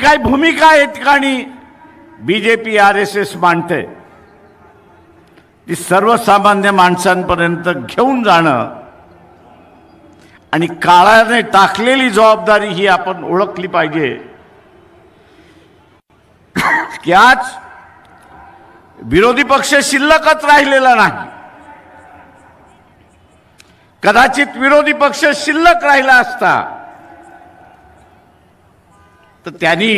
काय भूमिका या ठिकाणी? B J P R S S मांडते. ती सर्वसामान्य माणसांपर्यंत घेऊन जाणं आणि काळाने टाकलेली जबाबदारी ही आपण ओळखली पाहिजे. की आज विरोधी पक्ष शिल्लकच राहिलेला नाही. कदाचित विरोधी पक्ष शिल्लक राहिला असता तर त्यांनी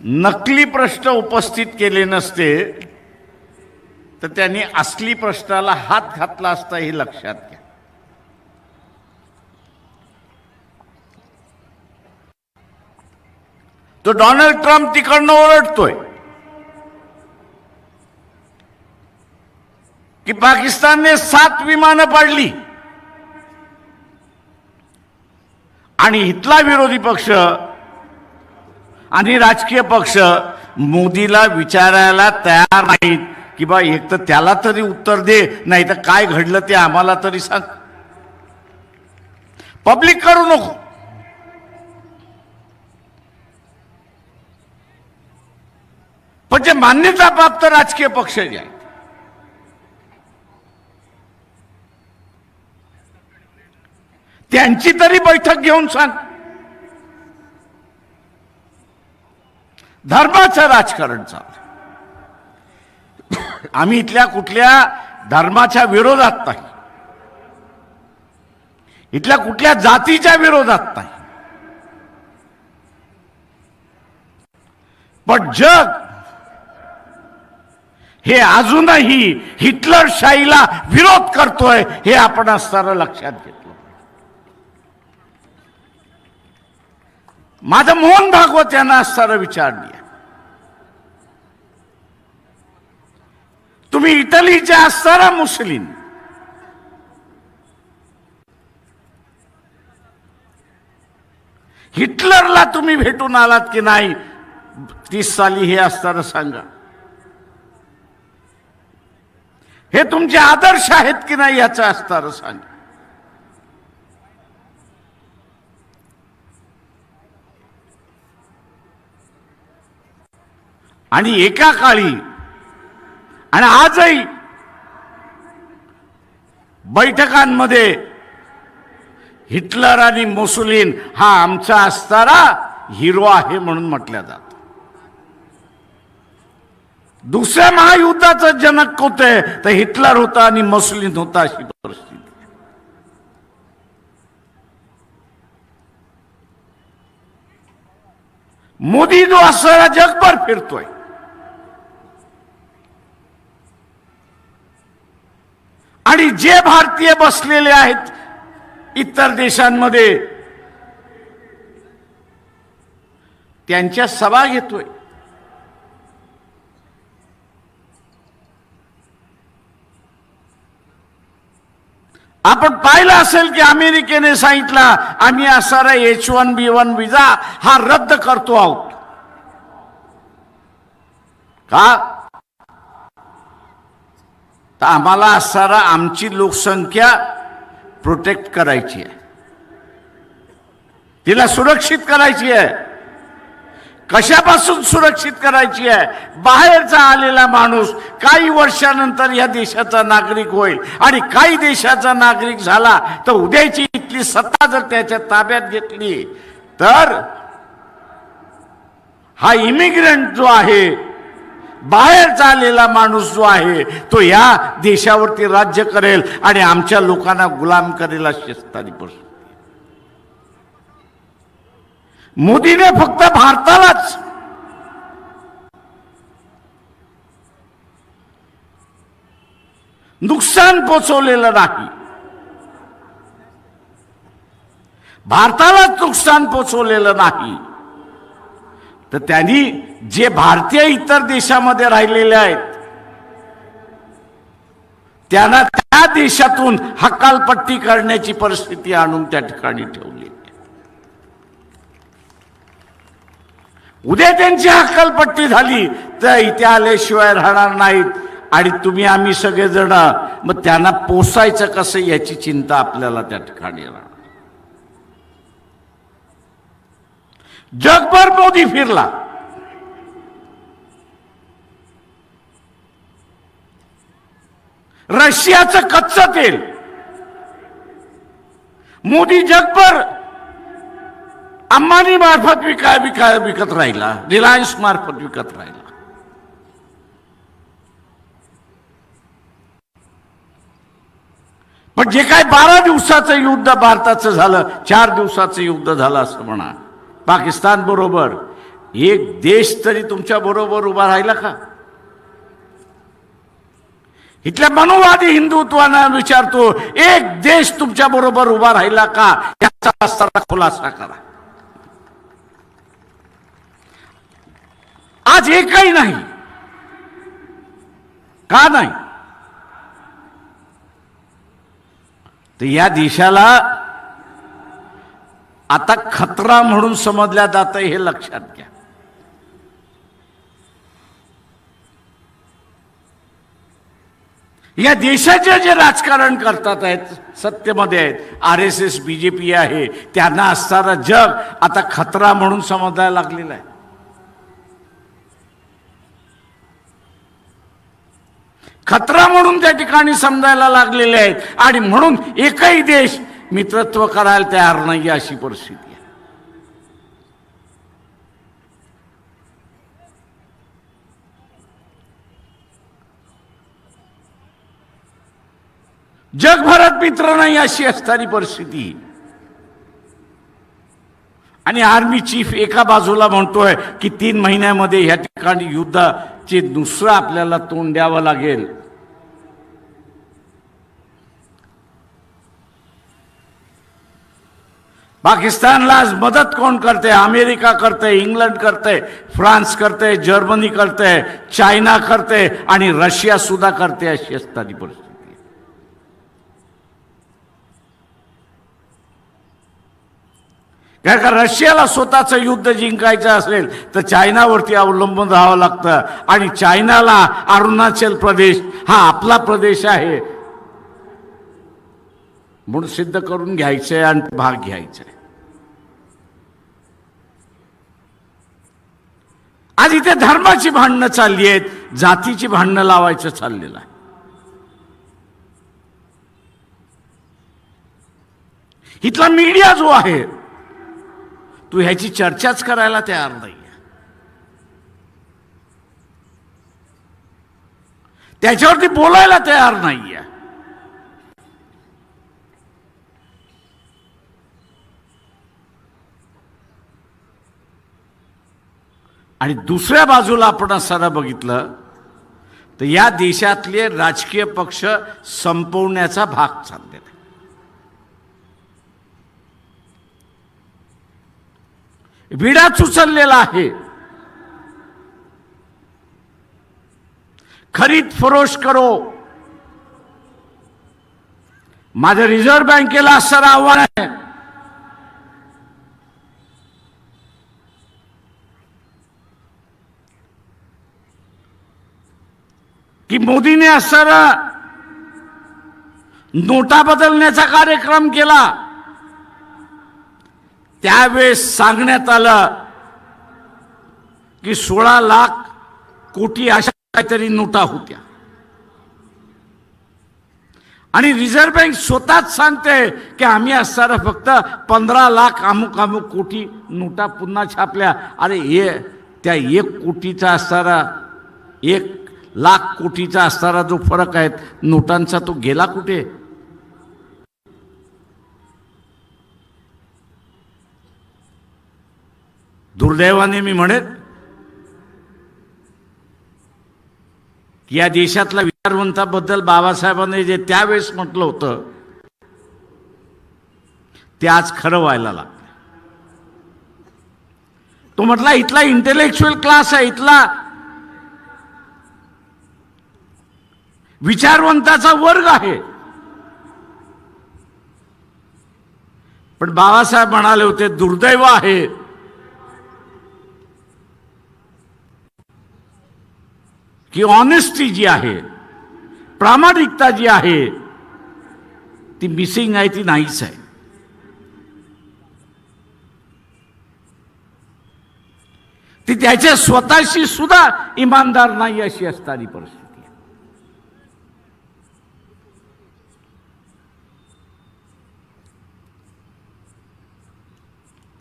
नकली प्रश्न उपस्थित केले नसते तर त्यांनी असली प्रश्नाला हात घातला असता हे लक्षात घ्या. तो डोनाल्ड ट्रम्प तिकडनं ओरडतोय की पाकिस्तानने सात विमानं पाडली. आणि इथला विरोधी पक्ष आणि राजकीय पक्ष मोदीला विचारायला तयार नाहीत की बा एक तर त्याला तरी उत्तर दे नाही तर काय घडलं ते आम्हाला तरी सांग. पब्लिक करू नको. पण जे मान्यता प्राप्त राजकीय पक्ष जे आहे त्यांची तरी बैठक घेऊन सांग. धर्माचं राजकारण चाल आम्ही इथल्या कुठल्या धर्माच्या विरोधात नाही. इथल्या कुठल्या जातीच्या विरोधात नाही. पण जग हे अजूनही हिटलरशाहीला विरोध करतोय हे आपण असताना लक्षात घेतलं. माझं मोहन भागवत यांना असताना विचारली तुम्ही इटलीचे असताना मुस्लिम. हिटलरला तुम्ही भेटून आलात की नाही तीस साली हे असताना सांगा. हे तुमचे आदर्श आहेत की नाही याचं असताना सांगा. आणि एका काळी आणि आजही बैठकांमध्ये हिटलर आणि मुसुलीन हा आमचा असणारा हिरो आहे म्हणून म्हटल्या जात. दुसऱ्या महायुद्धाचं जनक होते तर हिटलर होता आणि मुसुलीन होता अशी परिस्थिती. मोदी जो असणारा जगभर फिरतोय. आणि जे भारतीय बसलेले आहेत इतर देशांमध्ये त्यांच्या सभा घेतोय. आपण पाहिलं असेल की अमेरिकेने सांगितला आम्ही असणारा H one B one visa हा रद्द करतो आहोत. का? तर आम्हाला असणारा आमची लोकसंख्या प्रोटेक्ट करायची आहे. तिला सुरक्षित करायची आहे. कशापासून सुरक्षित करायची आहे? बाहेरचा आलेला माणूस काही वर्षानंतर या देशाचा नागरिक होईल आणि काही देशाचा नागरिक झाला तर उद्याची इथली सत्ता जर त्याच्या ताब्यात घेतली तर हा इमिग्रंट जो आहे बाहेर चाललेला माणूस जो आहे तो या देशावरती राज्य करेल आणि आमच्या लोकांना गुलाम करेल अशी असताना मोदीने फक्त भारतालाच नुकसान पोचवलेलं नाही. भारतालाच नुकसान पोचवलेलं नाही. तर त्यांनी जे भारतीय इतर देशामध्ये राहिलेले आहेत त्यांना त्या देशातून हकालपट्टी करण्याची परिस्थिती आणून त्या ठिकाणी ठेवली. उद्या त्यांची हकालपट्टी झाली तर इथे आल्याशिवाय राहणार नाहीत. आणि तुम्ही आम्ही सगळेजण मग त्यांना पोसायचं कसं याची चिंता आपल्याला त्या ठिकाणी राहणार. जगभर मोदी फिरला. रशियाचं कच्चं तेल. मोदी जगभर अंबानी मार्फत विका विका विकत राहिला. रिलायन्स मार्फत विकत राहिला. पण जे काय बारा दिवसाचं युद्ध भारताचं झालं चार दिवसाचं युद्ध झालं असं म्हणा. पाकिस्तान बरोबर. एक देश तरी तुमच्या बरोबर उभा राहिला का? इथल्या मनोवादी हिंदुत्वानं विचारतो एक देश तुमच्या बरोबर उभा राहिला का? याचा खुलासा करा. आज एकही नाही. का नाही? तर या देशाला आता खतरा म्हणून समजल्या जात हे लक्षात घ्या. या देशाचे जे राजकारण करतात आहेत सत्तेमध्ये आहेत आर एस एस बी जे पी आहे त्यांना असणारा जग आता खतरा म्हणून समजायला लागलेला आहे. खतरा म्हणून त्या ठिकाणी समजायला लागलेले आहेत आणि म्हणून एकही देश मित्रत्व करायला तयार नाही अशी परिस्थिती आहे. जगभरात मित्र नाही अशी असणारी परिस्थिती. आणि आर्मी चीफ एका बाजूला म्हणतोय की तीन महिन्यामध्ये ह्या ठिकाणी युद्धाचे दुसरं आपल्याला तोंड द्यावं लागेल. पाकिस्तानला आज मदत कोण करते? अमेरिका करते इंग्लंड करते फ्रान्स करते जर्मनी करते चायना करते आणि रशिया सुद्धा करते अशी असताना परिस्थिती कारण का रशियाला स्वतःचं युद्ध जिंकायचं असेल तर चायनावरती अवलंबून राहावं लागतं. आणि चायनाला अरुणाचल प्रदेश हा आपला प्रदेश आहे. म्हणून सिद्ध करून घ्यायचं आहे आणि भाग घ्यायचा आहे आज इथे धर्माची भांडणं चालली आहेत जातीची भांडणं लावायचं चाललेलं आहे. इथला मीडिया जो आहे तू ह्याची चर्चाच करायला तयार नाही त्याच्यावरती बोलायला तयार नाही आहे आणि दुसऱ्या बाजूला आपण असताना बघितलं तर या देशातले राजकीय पक्ष संपवण्याचा भाग चाललेला आहे विडा उचललेला आहे. खरीद फरोश करो. माझं रिझर्व्ह बँकेला असणारं आव्हान आहे. की मोदीने असणारा नोटा बदलण्याचा कार्यक्रम केला. त्यावेळेस सांगण्यात आलं की सोळा लाख कोटी अशा काहीतरी नोटा होत्या. आणि रिझर्व्ह बँक स्वतःच सांगते की आम्ही असणारा फक्त पंधरा लाख अमुक अमुक कोटी नोटा पुन्हा छापल्या. अरे हे त्या एक कोटीचा असणारा एक लाख कोटीचा असणारा जो फरक आहे नोटांचा तो गेला कुठे? दुर्दैवाने मी म्हणेन या देशातल्या विचारवंताबद्दल बाबासाहेबांनी जे त्यावेळेस म्हटलं होतं ते आज खरं व्हायला लागलं तो म्हटला इथला इंटेलेक्च्युअल क्लास आहे इथला विचारवंताचा वर्ग आहे. पण बाबासाहेब म्हणाले होते दुर्दैव आहे. की ऑनेस्टी जी आहे प्रामाणिकता जी आहे ती मिसिंग आहे ती नाहीच आहे. ती त्याच्या स्वतःशी सुद्धा इमानदार नाही अशी असणारी परिस्थिती आहे.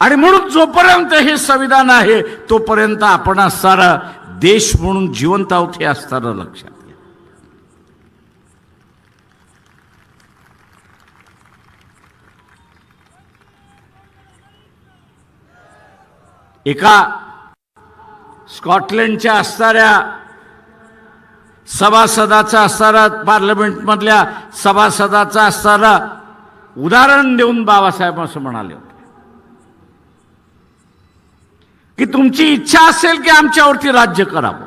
आणि म्हणून जोपर्यंत हे संविधान आहे तोपर्यंत आपण असणारा देश म्हणून जिवंत आहोत हे असताना लक्षात घ्या. एका स्कॉटलंडच्या असणाऱ्या सभासदाचा असणारा पार्लमेंटमधल्या सभासदाचा असणारा उदाहरण देऊन बाबासाहेब असं म्हणाले होते की तुमची इच्छा असेल की आमच्यावरती राज्य करावं.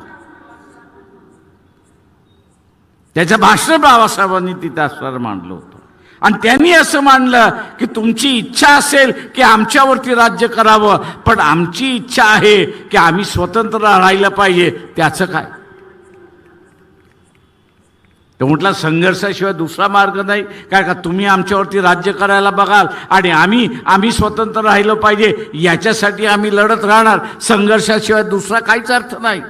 त्याच्या भाषण बाबासाहेबांनी तिथं असणार मांडलं होतं. आणि त्यांनी असं मानलं की तुमची इच्छा असेल की आमच्यावरती राज्य करावं पण आमची इच्छा आहे की आम्ही स्वतंत्र राहायला पाहिजे. त्याचं काय? तर म्हटलं संघर्षाशिवाय दुसरा मार्ग नाही. काय का तुम्ही आमच्यावरती राज्य करायला बघाल आणि आम्ही आम्ही स्वतंत्र राहिलं पाहिजे. याच्यासाठी आम्ही लढत राहणार. संघर्षाशिवाय दुसरा काहीच अर्थ नाही.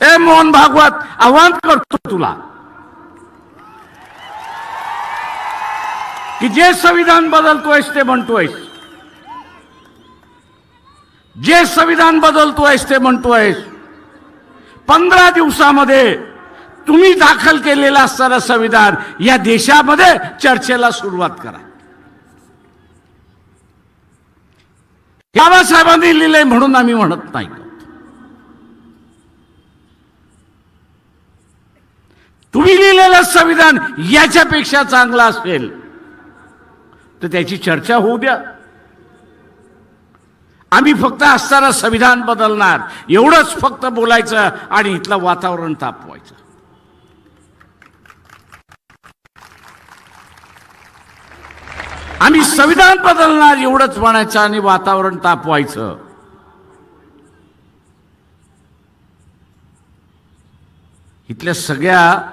ए मोहन भागवत आव्हान करतो तुला. की जे संविधान बदलतोयस ते म्हणतोयस. जे संविधान बदलतोयस ते म्हणतोयस. पंधरा दिवसामध्ये तुम्ही दाखल केलेलं असणारं संविधान या देशामध्ये चर्चेला सुरुवात करा. बाबासाहेबांनी लिहिलंय म्हणून आम्ही म्हणत नाही. तुम्ही लिहिलेलं संविधान याच्यापेक्षा चांगलं असेल तर त्याची चर्चा होऊ द्या. आम्ही फक्त असताना संविधान बदलणार एवढंच फक्त बोलायचं आणि इथलं वातावरण तापवायचं. आम्ही संविधान बदलणार एवढंच म्हणायचं आणि वातावरण तापवायचं. इथल्या सगळ्या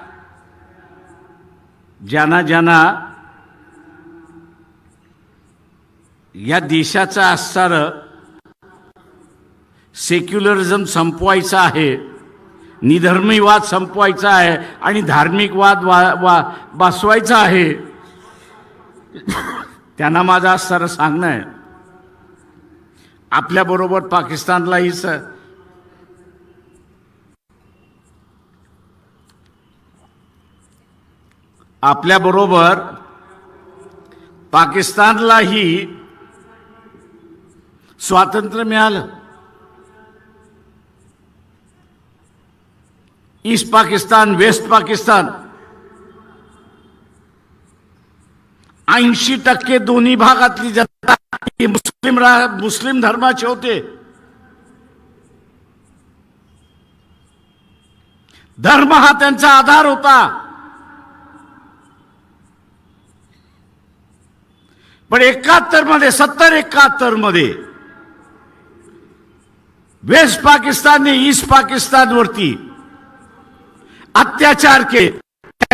ज्यांना ज्यांना या देशाचं असणारं सेक्युलरिझम संपवायचं आहे निधर्मीवाद संपवायचा आहे आणि धार्मिक वाद वा वा बसवायचा आहे त्यांना माझं सर सांगणं आहे. आपल्याबरोबर पाकिस्तानलाही सर आपल्याबरोबर पाकिस्तानलाही स्वातंत्र्य मिळालं. ईस्ट पाकिस्तान वेस्ट पाकिस्तान ऐंशी टक्के दोन्ही भागातली जनता मुस्लिम रा मुस्लिम धर्माचे होते. धर्म हा त्यांचा आधार होता. पण एकाहत्तरमध्ये सत्तर एकाहत्तरमध्ये वेस्ट पाकिस्तानने ईस्ट पाकिस्तानवरती अत्याचार केले.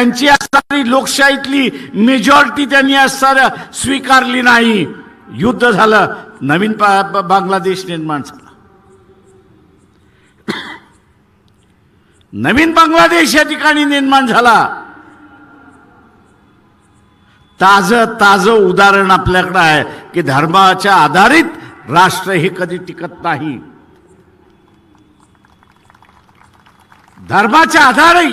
त्यांची असणारी लोकशाहीतली मेजॉरिटी त्यांनी असणाऱ्या स्वीकारली नाही. युद्ध झालं नवीन बांगलादेश निर्माण झाला. नवीन बांगलादेश या ठिकाणी निर्माण झाला. ताज ताज उदाहरण आपल्याकडे आहे की धर्माच्या आधारित राष्ट्र हे कधी टिकत नाही. धर्माच्या आधारे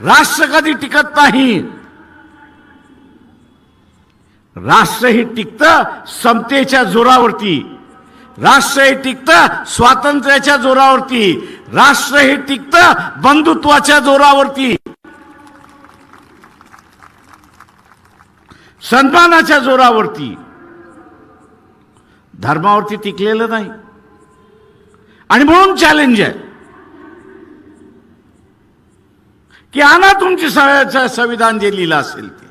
राष्ट्र कधी टिकत नाही. राष्ट्र हे टिकतं समतेच्या जोरावरती. राष्ट्र हे टिकतं स्वातंत्र्याच्या जोरावरती. राष्ट्र हे टिकतं बंधुत्वाच्या जोरावरती. सन्मानाच्या जोरावरती. धर्मावरती टिकलेलं नाही. आणि म्हणून चॅलेंज आहे. की तुमची स- संविधान जे लिहिलं असेल ते.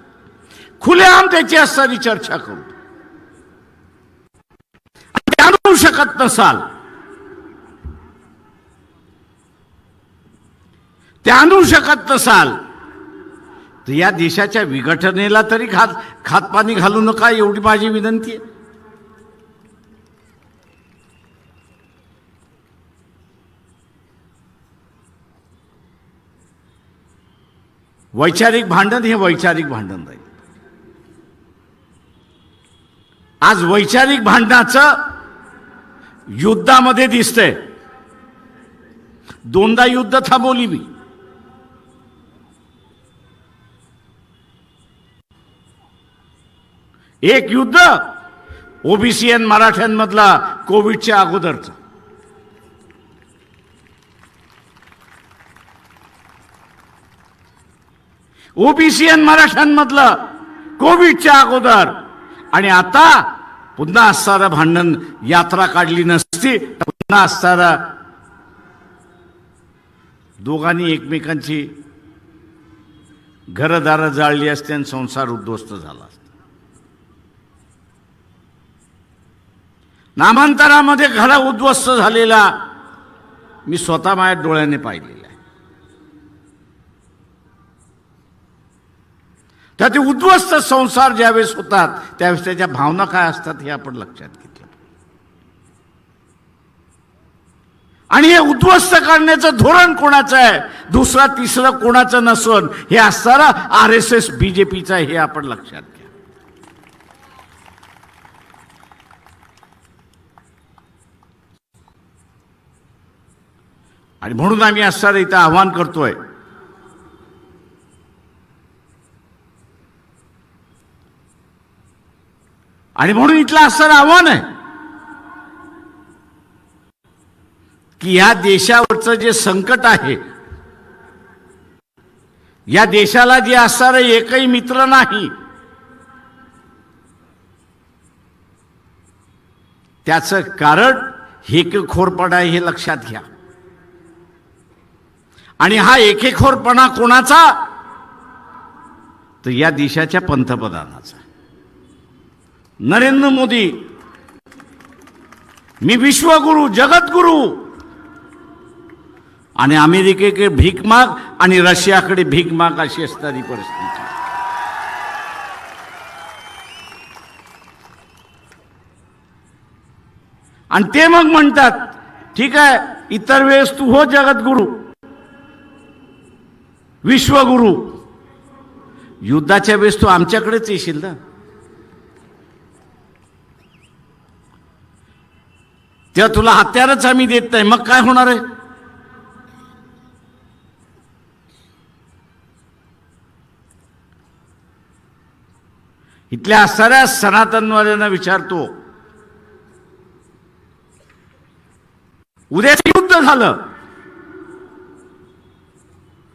खुलेआम त्याची असणारी चर्चा करू. ते आणू शकत नसाल. ते आणू शकत नसाल तर या देशाच्या विघटनेला तरी खात खातपाणी घालू नका एवढी माझी विनंती आहे. वैचारिक भांडण हे वैचारिक भांडण राहील. आज वैचारिक भांडणाचं युद्धामध्ये दिसतंय. दोनदा युद्ध थांबवली मी. एक युद्ध ओबीसी आणि मराठ्यांमधला कोविडच्या अगोदरचं. ओबीसीएन मराठ्यांमधलं कोविडच्या अगोदर. आणि आता पुन्हा असणारं भांडण यात्रा काढली नसती पुन्हा असणारा दोघांनी एकमेकांची घरदारं जाळली असते आणि संसार उद्ध्वस्त झाला असता. नामांतरामध्ये घरा उद्ध्वस्त झालेला मी स्वतः माझ्या डोळ्याने पाहिलेला. त्याचे ते उद्ध्वस्त संसार ज्यावेळेस होतात त्यावेळेस त्याच्या भावना काय असतात हे आपण लक्षात घेतलं. आणि हे उद्ध्वस्त करण्याचं धोरण कोणाचं आहे? दुसरा तिसरं कोणाचं नसून हे असताना आर एस एस बीजेपीचं हे आपण लक्षात घ्या. आणि म्हणून आम्ही असणारं इथं आव्हान करतोय आणि म्हणून इथलं असणारं आव्हान आहे. की या देशावरचं जे संकट आहे या देशाला जे असणारे एकही मित्र नाही त्याचं कारण हेकेखोरपणा आहे हे लक्षात घ्या. आणि हा एकेखोरपणा कोणाचा? तर या देशाच्या पंतप्रधानाचा. नरेंद्र मोदी. मी विश्वगुरु जगद्गुरु. आणि अमेरिकेकडे भीक माग आणि रशियाकडे भीक माग अशी असणारी परिस्थिती. आणि ते मग म्हणतात ठीक आहे इतर वेळेस तू हो जगद्गुरु. विश्वगुरु. युद्धाच्या वेळेस तू आमच्याकडेच येशील ना? तेव्हा तुला हत्यारच आम्ही देत नाही. मग काय होणार आहे? इथल्या असणाऱ्या सनातनवाद्यांना विचारतो उद्याच युद्ध झालं.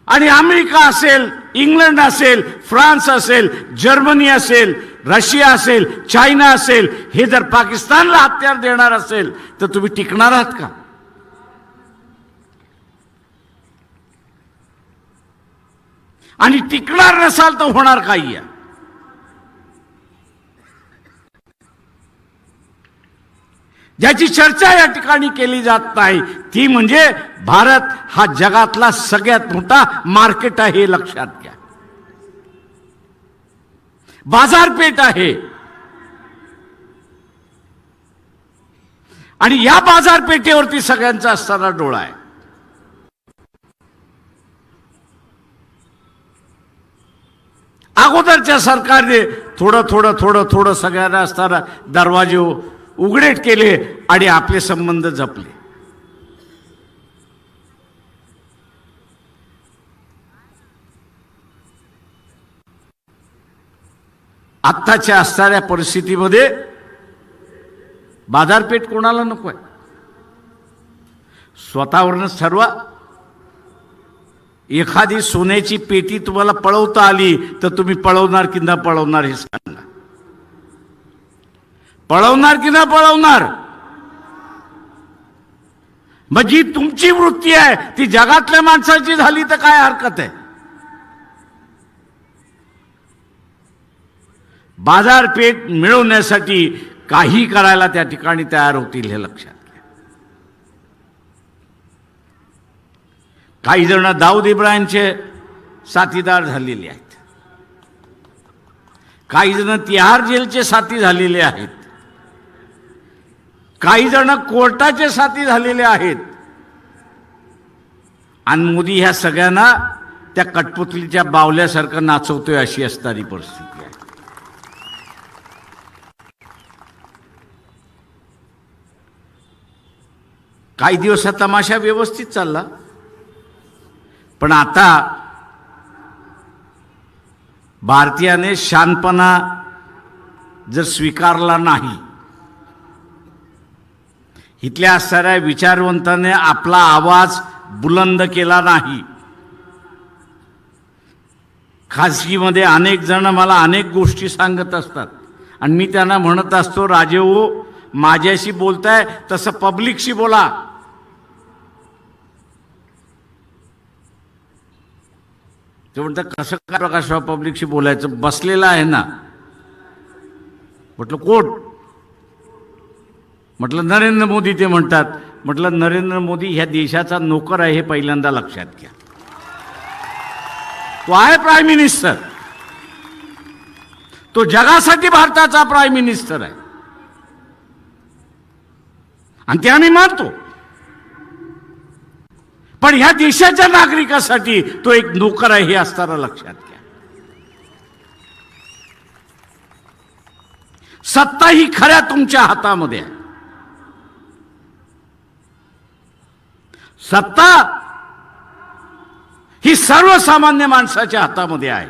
आणि अमेरिका असेल इंग्लंड असेल फ्रान्स असेल जर्मनी असेल रशिया असेल चायना असेल हे जर पाकिस्तानला हत्यार देणार असेल तर तुम्ही टिकणार आहात का? आणि टिकणार नसाल तर होणार काही आहे. ज्याची चर्चा या ठिकाणी केली जात नाही ती म्हणजे भारत हा जगातला सगळ्यात मोठा मार्केट आहे हे लक्षात घ्या. बाजारपेठ आहे. आणि या बाजारपेठेवरती सगळ्यांचा असणारा डोळा आहे. अगोदरच्या सरकारने थोडं थोडं थोडं थोडं सगळ्यांना असताना दरवाजे उघडेट केले आणि आपले संबंध जपले. आत्ताच्या असणाऱ्या परिस्थितीमध्ये बाजारपेठ कोणाला नको आहे? स्वतःवरनंच ठरवा. एखादी सोन्याची पेटी तुम्हाला पळवता आली तर तुम्ही पळवणार की न पळवणार हे सांगा. पळवणार की न पळवणार? मग जी तुमची वृत्ती आहे ती जगातल्या माणसाची झाली तर काय हरकत आहे? बाजारपेठ मिळवण्यासाठी काही करायला त्या ठिकाणी तयार होतील हे लक्षात घ्या. काही जण दाऊद इब्राहिमचे साथीदार झालेले आहेत. काही जण तिहार जेलचे साथी झालेले आहेत. काही जण कोर्टाचे साथी झालेले आहेत. आणि मोदी ह्या सगळ्यांना त्या कटपुतलीच्या बावल्यासारखं नाचवतोय अशी असणारी परिस्थिती आहे काही दिवस हा तमाशा व्यवस्थित चालला. पण आता भारतीयाने शानपणा जर स्वीकारला नाही इथल्या असणाऱ्या विचारवंताने आपला आवाज बुलंद केला नाही. खाजगीमध्ये अनेक जण मला अनेक गोष्टी सांगत असतात. आणि मी त्यांना म्हणत असतो राजे माझ्याशी बोलताय तसं पब्लिकशी बोला. ते म्हणतात कसं काय प्रकाशराव पब्लिकशी बोलायचं? बसलेलं आहे ना. म्हटलं कोट म्हटलं नरेंद्र मोदी ते म्हणतात. म्हटलं नरेंद्र मोदी ह्या देशाचा नोकर आहे हे पहिल्यांदा लक्षात घ्या. तो आहे प्राईम मिनिस्टर तो जगासाठी भारताचा प्राईम मिनिस्टर आहे. आणि ते आम्ही मानतो. पण ह्या देशाच्या नागरिकासाठी तो एक नोकर आहे हे असताना लक्षात घ्या. सत्ता ही खऱ्या तुमच्या हातामध्ये आहे. सत्ता ही सर्वसामान्य माणसाच्या हातामध्ये आहे.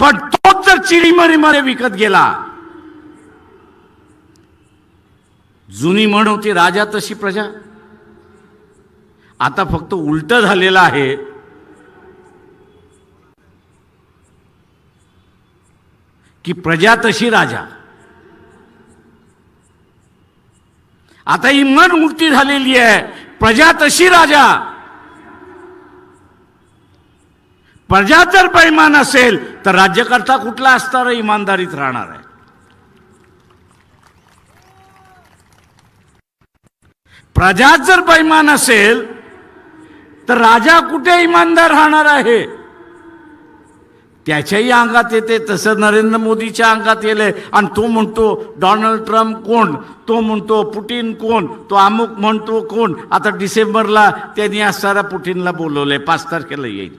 पण तोच जर चिडीमरीमध्ये विकत गेला जुनी म्हण होती राजा तशी प्रजा. आता फक्त उलट झालेलं आहे. की प्रजा तशी राजा. आता ही मन उलटी झालेली आहे. प्रजा तशी राजा. प्रजा जर बैमान असेल तर राज्यकर्ता कुठला असणार इमानदारीत राहणार आहे. प्रजा जर बैमान असेल तर राजा कुठे इमानदार राहणार आहे? त्याच्याही अंगात येते तसं नरेंद्र मोदीच्या अंगात येले आणि तो म्हणतो डोनाल्ड ट्रम्प कोण? तो म्हणतो पुटीन कोण? तो अमुक म्हणतो कोण? आता डिसेंबरला त्यांनी असणारा पुटीनला बोलवलंय पाच तारखेला येईल.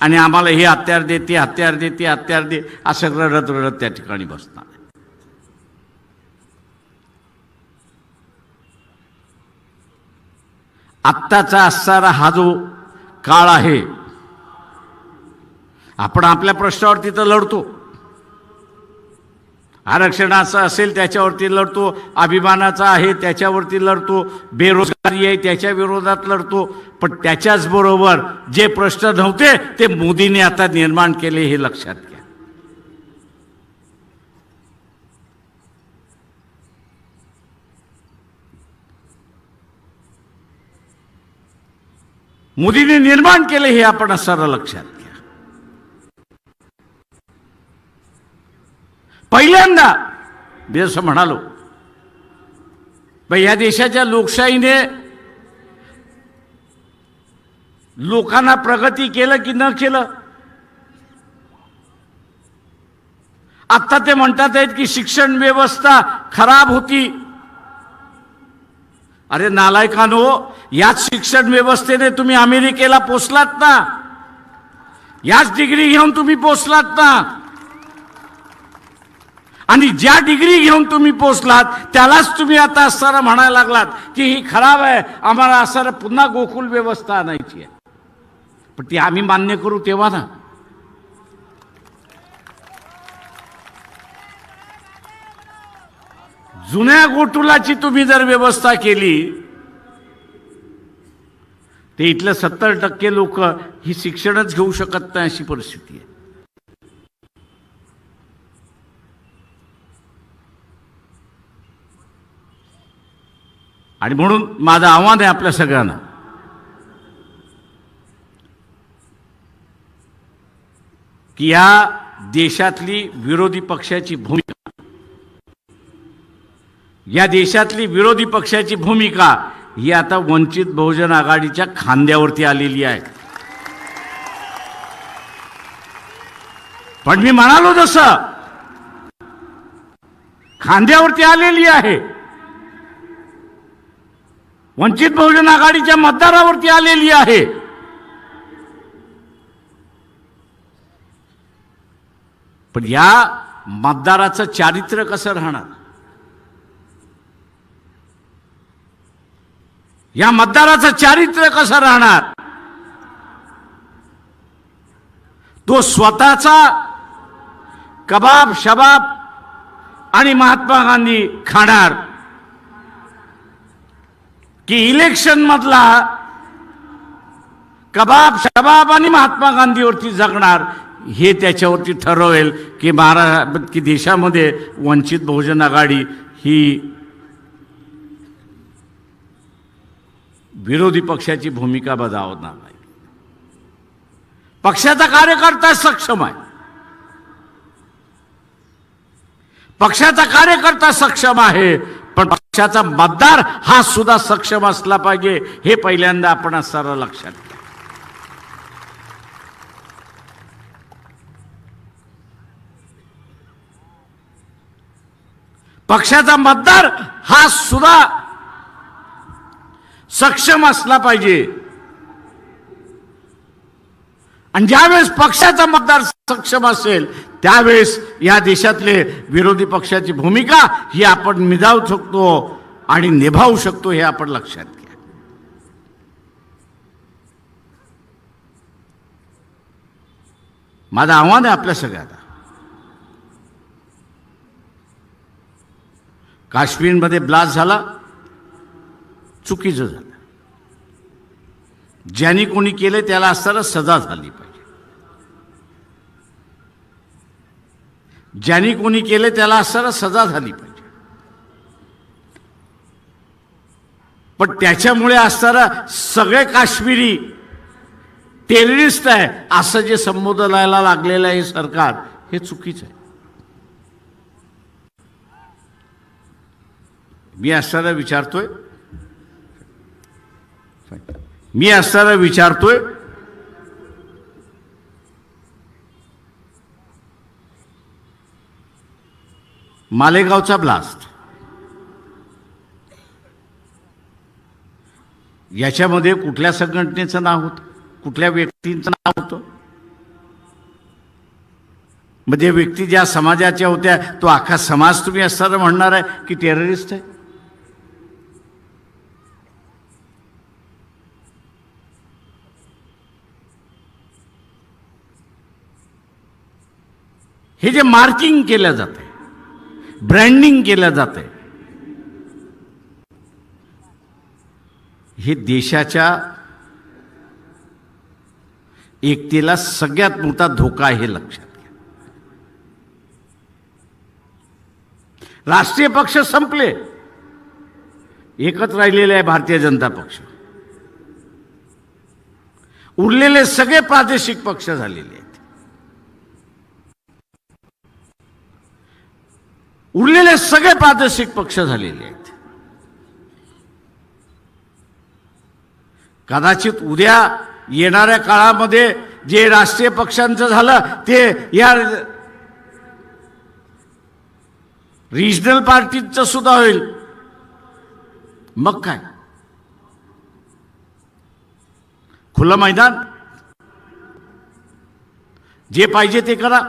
आणि आम्हाला हे हत्यार देते हत्यार देते हत्यार दे असं रडत रडत त्या ठिकाणी बसणार आत्ताचा असणारा हा जो काळ आहे आपण आपल्या प्रश्नावरती तर लढतो. आरक्षणाचं असेल त्याच्यावरती लढतो अभिमानाचा आहे त्याच्यावरती लढतो बेरोजगारी आहे त्याच्या विरोधात लढतो पण त्याच्याचबरोबर जे प्रश्न नव्हते ते मोदींनी आता निर्माण केले हे लक्षात घ्या. मोदींनी निर्माण केले हे आपण असं लक्षात घ्या. पहिल्यांदा मी असं म्हणालो या देशाच्या लोकशाहीने लोकांना प्रगती केलं की न केलं? आत्ता ते म्हणतात आहेत की शिक्षण व्यवस्था खराब होती. अरे नालायकानो याच शिक्षण व्यवस्थेने तुम्ही अमेरिकेला पोचलात ना? याच डिग्री घेऊन तुम्ही पोचलात ना? आणि ज्या डिग्री घेऊन तुम्ही पोचलात त्यालाच तुम्ही आता असताना म्हणायला लागलात की ही खराब आहे आम्हाला सर पुन्हा गोकुल व्यवस्था आणायची आहे. पण ती आम्ही मान्य करू तेव्हा ना? जुन्या गोटुलाची तुम्ही जर व्यवस्था केली ते इथलं सत्तर टक्के लोक ही शिक्षणच घेऊ शकत नाही अशी परिस्थिती आहे. आणि म्हणून माझं आव्हान आहे आपल्या सगळ्यांना. की या देशातली विरोधी पक्षाची भूमिका या देशातली विरोधी पक्षाची भूमिका ही आता वंचित बहुजन आघाडीच्या खांद्यावरती आलेली आहे. पण मी म्हणालो जसं खांद्यावरती आलेली आहे. वंचित बहुजन आघाडीच्या मतदारावरती आलेली आहे. पण या मतदाराचं चारित्र्य कसं राहणार? या मतदाराचं चारित्र्य कसं राहणार? तो स्वतःचा कबाब शबाब आणि महात्मा गांधी खाणार. की इलेक्शन मधला कबाब शबाब आणि महात्मा गांधीवरती जगणार हे त्याच्यावरती ठरवेल की महारा की देशामध्ये वंचित बहुजन आघाडी ही विरोधी पक्षाची भूमिका बजावणार नाही. पक्षाचा कार्यकर्ता सक्षम आहे. पक्षाचा कार्यकर्ता सक्षम आहे पण पक्षाचा मतदार हा सुद्धा सक्षम असला पाहिजे हे पहिल्यांदा आपण सर्व लक्षात घ्या. पक्षाचा मतदार हा सुद्धा सक्षम असला पाहिजे. आणि ज्यावेळेस पक्षाचा मतदार सक्षम असेल त्यावेळेस या देशातले विरोधी पक्षाची भूमिका ही आपण निभावू शकतो आणि निभावू शकतो हे आपण लक्षात घ्या. माझं आव्हान आहे आपल्या सगळ्यांना. काश्मीरमध्ये ब्लास्ट झाला चुकीचं झालं. ज्यांनी कोणी केले त्याला असताना सजा झाली पाहिजे. ज्यांनी कोणी केले त्याला असताना सजा झाली पाहिजे. पण त्याच्यामुळे असताना सगळे काश्मीरी टेररिस्ट आहे असं जे संबोधनाला लागलेलं आहे हे सरकार हे चुकीचं आहे. मी असताना विचारतोय. मी असताना विचारतोय. मालेगावचा ब्लास्ट. याच्यामध्ये कुठल्या संघटनेचं नाव होतं? कुठल्या व्यक्तींचं नाव होतं? म्हणजे व्यक्ती ज्या समाजाच्या होत्या तो अख्खा समाज तुम्ही असताना म्हणणार आहे की टेररिस्ट आहे? हे जे मार्किंग केलं जाते ब्रँडिंग केलं जाते हे देशाच्या एकतेला सगळ्यात मोठा धोका आहे हे लक्षात घ्या. राष्ट्रीय पक्ष संपले. एकच राहिलेले आहे भारतीय जनता पक्ष. उरलेले सगळे प्रादेशिक पक्ष झालेले आहेत. उरलेले सगळे प्रादेशिक पक्ष झालेले आहेत. कदाचित उद्या येणाऱ्या काळामध्ये जे राष्ट्रीय पक्षांचं झालं ते या रिजनल पार्टीचं सुद्धा होईल. मग काय? खुलं मैदान? जे पाहिजे ते करा.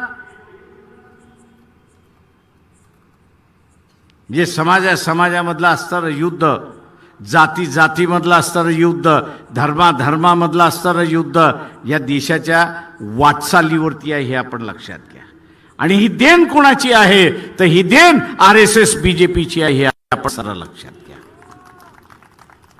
म्हणजे जे समाजा समाजामधलं असणारं युद्ध. जाती जातीमधलं असणारं युद्ध. धर्मा धर्मामधलं असणारं युद्ध. या देशाच्या वाटचालीवरती आहे हे आपण लक्षात घ्या. आणि ही देण कोणाची आहे? तर ही देण R S S B J पीची आहे हे आपण सर्व लक्षात घ्या.